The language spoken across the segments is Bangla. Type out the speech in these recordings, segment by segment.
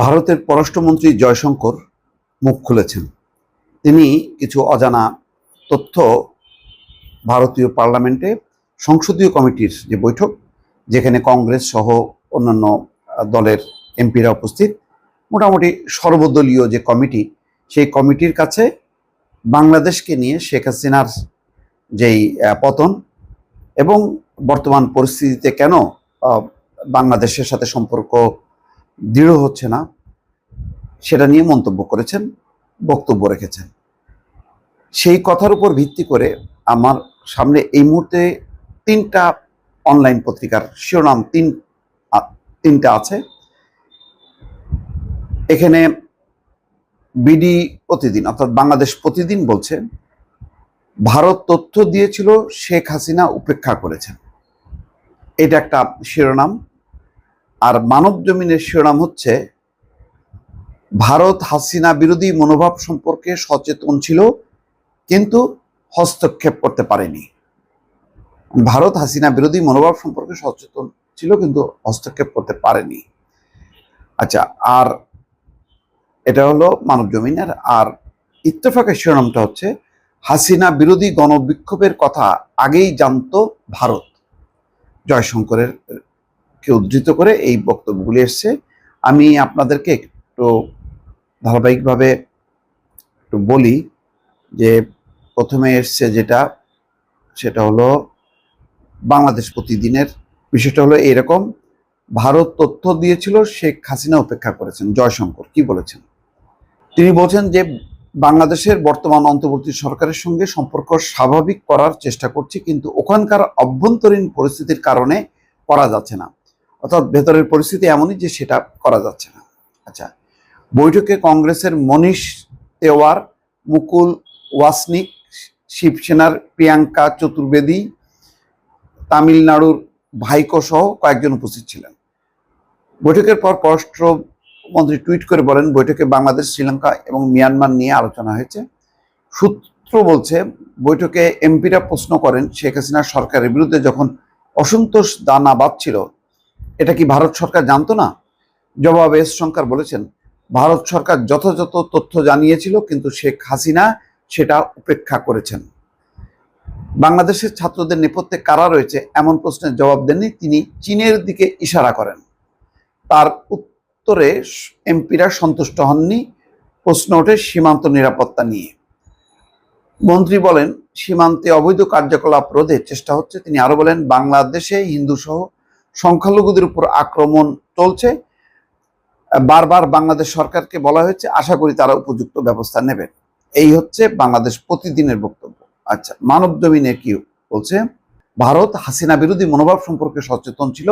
ভারতের পররাষ্ট্রমন্ত্রী জয়শঙ্কর মুখ খুলেছেন। তিনি কিছু অজানা তথ্য ভারতীয় পার্লামেন্টে সংসদীয় কমিটির যে বৈঠক, যেখানে কংগ্রেস সহ অন্যান্য দলের এমপিরা উপস্থিত, মোটামুটি সর্বদলীয় যে কমিটি, সেই কমিটির কাছে বাংলাদেশকে নিয়ে শেখ হাসিনার যেই পতন এবং বর্তমান পরিস্থিতিতে কেন বাংলাদেশের সাথে সম্পর্ক দৃঢ় হচ্ছে না, সেটা নিয়ে মন্তব্য করেছেন, বক্তব্য রেখেছেন। সেই কথার উপর ভিত্তি করে আমার সামনে এই মুহূর্তে তিনটা অনলাইন পত্রিকার শিরোনাম তিন তিনটা আছে। এখানে বিডি প্রতিদিন, অর্থাৎ বাংলাদেশ প্রতিদিন বলছে, ভারত তথ্য দিয়েছিল শেখ হাসিনা উপেক্ষা করেছেন। এটা একটা শিরোনাম। আর মানব জমিনের শিরোনাম হচ্ছে, ভারত হাসিনা বিরোধী মনোভাব সম্পর্কে সচেতন ছিল, কিন্তু হস্তক্ষেপ করতে পারেনি। ভারত হাসিনা বিরোধী মনোভাব সম্পর্কে সচেতন ছিল, কিন্তু হস্তক্ষেপ করতে পারেনি। আচ্ছা আর এটা হলো মানব জমিনের আর ইত্তেফাকের শিরোনামটা হচ্ছে, হাসিনা বিরোধী গণবিক্ষোভের কথা আগেই জানতো ভারত। জয়শঙ্করের কে উদ্ধৃত করে এই বক্তব্যগুলি এসছে। আমি আপনাদেরকে একটু ধারাবাহিকভাবে একটু বলি যে প্রথমে এসছে যেটা, সেটা হলো বাংলাদেশ প্রতিদিনের বিষয়টা হলো এরকম ভারত তথ্য দিয়েছিল, শেখ হাসিনা উপেক্ষা করেছেন, জয়শঙ্কর, কি বলেছেন? তিনি বলছেন যে বাংলাদেশের বর্তমান অন্তর্বর্তী সরকারের সঙ্গে সম্পর্ক স্বাভাবিক করার চেষ্টা করছি, কিন্তু ওখানকার অভ্যন্তরীণ পরিস্থিতির কারণে করা যাচ্ছে না। অর্থাৎ ভেতরের পরিস্থিতি এমনই যে সেটা করা যাচ্ছে না। আচ্ছা বৈঠকে কংগ্রেসের মনীষ তেওয়ার, মুকুল ওয়াসনিক, শিবসেনার প্রিয়াঙ্কা চতুর্বেদী, তামিলনাড়ুর ভাইকো সহ কয়েকজন উপস্থিত ছিলেন। বৈঠকের পর পররাষ্ট্রমন্ত্রী টুইট করে বলেন, বৈঠকে বাংলাদেশ, শ্রীলঙ্কা এবং মিয়ানমার নিয়ে আলোচনা হয়েছে। সূত্র বলছে, বৈঠকে এমপিরা প্রশ্ন করেন, শেখ হাসিনার সরকারের বিরুদ্ধে যখন অসন্তোষ দানা বাঁধছিল এটা কি ভারত সরকার জানতো না? জবাবে এস শঙ্কর বলেছেন, ভারত সরকার যথাযথ তথ্য জানিয়েছিল, কিন্তু শেখ হাসিনা সেটা উপেক্ষা করেছেন। বাংলাদেশের ছাত্রদের নেপথ্যে কারা রয়েছে এমন প্রশ্নের জবাব দেননি, তিনি চীনের দিকে ইশারা করেন। তার উত্তরে এমপিরা সন্তুষ্ট হননি, প্রশ্ন ওঠে সীমান্ত নিরাপত্তা নিয়ে। মন্ত্রী বলেন, সীমান্তে অবৈধ কার্যকলাপ রোধের চেষ্টা হচ্ছে, তিনি আরও বলেন, বাংলাদেশে হিন্দু সহ সংখ্যালঘুদের উপর আক্রমণ চলছে। বারবার বাংলাদেশ সরকারকে বলা হয়েছে, আশা করি তারা উপযুক্ত ব্যবস্থা নেবেন এই হচ্ছে বাংলাদেশ প্রতিদিনের বক্তব্য। আচ্ছা মানব জমিনে কি বলছে? ভারত হাসিনা বিরোধী মনোভাব সম্পর্কে সচেতন ছিল,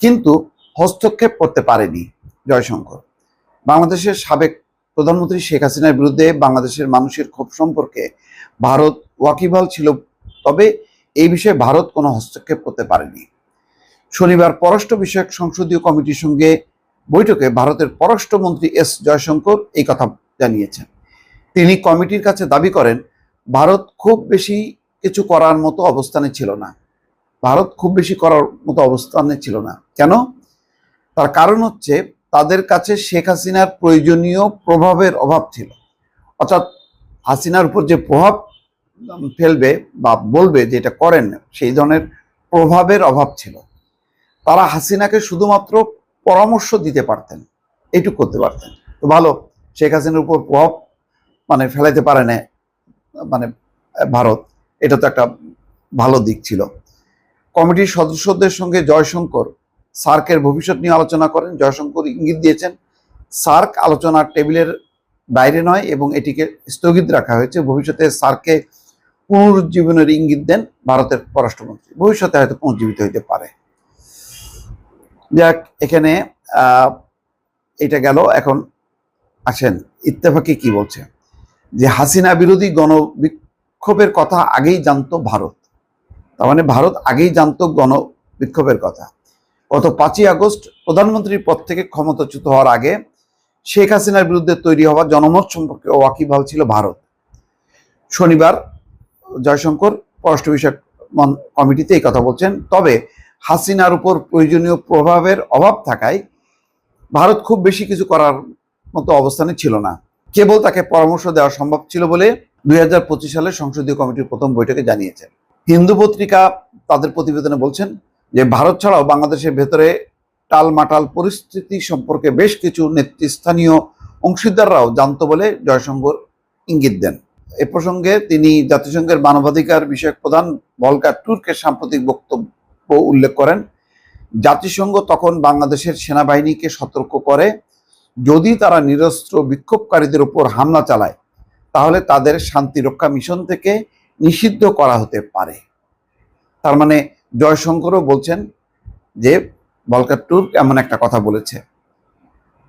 কিন্তু হস্তক্ষেপ করতে পারেনি জয়শঙ্কর। বাংলাদেশের সাবেক প্রধানমন্ত্রী শেখ হাসিনার বিরুদ্ধে বাংলাদেশের মানুষের ক্ষোভ সম্পর্কে ভারত ওয়াকিবহাল ছিল, তবে এই বিষয়ে ভারত কোনো হস্তক্ষেপ করতে পারেনি। শনিবার পররাষ্ট্র বিষয়ক সংসদীয় কমিটির সঙ্গে বৈঠকে ভারতের পররাষ্ট্রমন্ত্রী এস জয়শঙ্কর এই কথা জানিয়েছেন। তিনি কমিটির কাছে দাবি করেন, ভারত খুব বেশি কিছু করার মতো অবস্থানে ছিল না। ভারত খুব বেশি করার মতো অবস্থানে ছিল না। কেন? তার কারণ হচ্ছে, তাদের কাছে শেখ হাসিনার প্রয়োজনীয় প্রভাবের অভাব ছিল। অর্থাৎ হাসিনার উপর যে প্রভাব ফেলবে বা বলবে যে এটা করেন, সেই ধরনের প্রভাবের অভাব ছিল। তারা হাসিনাকে শুধুমাত্র পরামর্শ দিতে পারতেন, এইটুকু করতে পারতেন। তো ভালো, শেখ হাসিনার উপর প্রভাব মানে ফেলাইতে পারে না মানে ভারত। এটা তো একটা ভালো দিক ছিল। কমিটির সদস্যদের সঙ্গে জয়শঙ্কর সার্কের ভবিষ্যৎ নিয়ে আলোচনা করেন। জয়শঙ্কর ইঙ্গিত দিয়েছেন, সার্ক আলোচনার টেবিলের বাইরে নয় এবং এটিকে স্থগিত রাখা হয়েছে। ভবিষ্যতে সার্কে পুনরুজ্জীবনের ইঙ্গিত দেন ভারতের পররাষ্ট্রমন্ত্রী। ভবিষ্যতে হয়তো পুনর্জীবিত হইতে পারে। যাক, এখানে এটা গেল, এখন আসেন, ইত্তেফাকে কি বলছে? যে হাসিনা বিরোধী গণবিক্ষোভের কথা আগেই জানতো ভারত। তার মানে ভারত আগেই জানতো গণবিক্ষোভের কথা। গত পাঁচই আগস্ট প্রধানমন্ত্রীর পদ থেকে ক্ষমতাচ্যুত হওয়ার আগে শেখ হাসিনার বিরুদ্ধে তৈরি হওয়া জনমত সম্পর্কে ওয়াকিবহাল ছিল ভারত। শনিবার জয়শঙ্কর পররাষ্ট্র বিষয়ক কমিটিতে এই কথা বলছেন। তবে হাসিনার উপর প্রয়োজনীয় প্রভাবের অভাব থাকায় ভারত খুব বেশি কিছু করার মতো অবস্থানে ছিল না। কেবল তাকে পরামর্শ দেওয়া সম্ভব ছিল বলে দুই হাজার পঁচিশ সালে সংসদীয় কমিটির প্রথম বৈঠকে জানিয়েছে হিন্দু পত্রিকা তাদের প্রতিবেদনে বলছেন যে, ভারত ছাড়াও বাংলাদেশের ভেতরে টালমাটাল পরিস্থিতি সম্পর্কে বেশ কিছু নেতৃস্থানীয় অংশীদাররাও জানতো বলে জয়শঙ্কর ইঙ্গিত দেন। এ প্রসঙ্গে তিনি জাতিসংঘের মানবাধিকার বিষয়ক প্রধান ভলকা টুর্কের সাম্প্রতিক বক্তব্য উল্লেখ করেন, জাতিসংঘ তখন বাংলাদেশের সেনাবাহিনীকে সতর্ক করে, যদি তারা নিরস্ত্র বিক্ষোভকারীদের উপর হামলা চালায়, তাহলে তাদের শান্তিরক্ষা মিশন থেকে নিষিদ্ধ করা হতে পারে। তার মানে জয়শঙ্করও বলছেন যে, বলকার টুর্ক এমন একটা কথা বলেছে।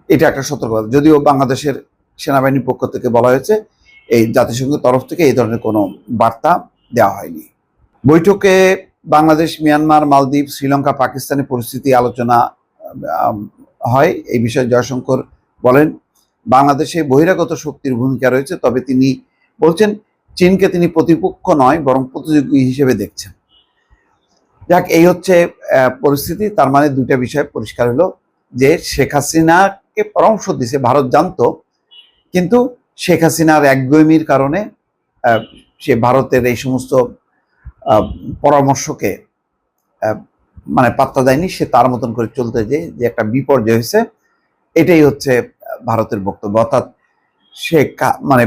এটা একটা সতর্কতা। যদিও বাংলাদেশের সেনাবাহিনীর পক্ষ থেকে বলা হয়েছে, এই জাতিসংঘের তরফ থেকে এই ধরনের কোনো বার্তা দেওয়া হয়নি। বৈঠকে বাংলাদেশ, মিয়ানমার, মালদ্বীপ, শ্রীলঙ্কা, পাকিস্তানের পরিস্থিতি আলোচনা হয়। এই বিষয়ে জয়শঙ্কর বলেন, বাংলাদেশে বহিরাগত শক্তির ভূমিকা রয়েছে, তবে তিনি বলছেন, চীনকে তিনি প্রতিপক্ষ নয়, বরং প্রতিযোগী হিসেবে দেখছেন। যাক, এই হচ্ছে পরিস্থিতি। তার মানে দুইটা বিষয় পরিষ্কার হলো, যে শেখ হাসিনাকে পরামর্শ দিছে, ভারত জানতো, কিন্তু শেখ হাসিনার একগুয়েমির কারণে সে ভারতের এই সমস্ত পরামর্শকে মানে পাত্তা দেয়নি, সে তার মতন করে চলতে যে যে একটা বিপর্যয় হয়েছে, এটাই হচ্ছে ভারতের বক্তব্য। অর্থাৎ সে মানে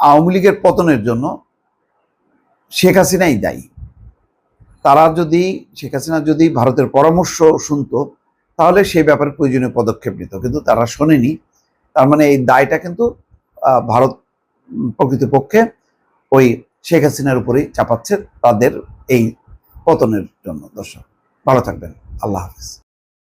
আওয়ামী লীগের পতনের জন্য শেখ হাসিনাই দায়ী। তারা যদি, শেখ হাসিনা যদি ভারতের পরামর্শ শুনতো, তাহলে সেই ব্যাপারে প্রয়োজনীয় পদক্ষেপ নিত। কিন্তু তারা শোনেনি। তার মানে এই দায়টা কিন্তু ভারত প্রকৃতপক্ষে ওই শেখ হাসিনার উপরেই চাপাচ্ছে তাদের এই পতনের জন্য। দর্শক ভালো থাকবেন। আল্লাহ হাফিজ।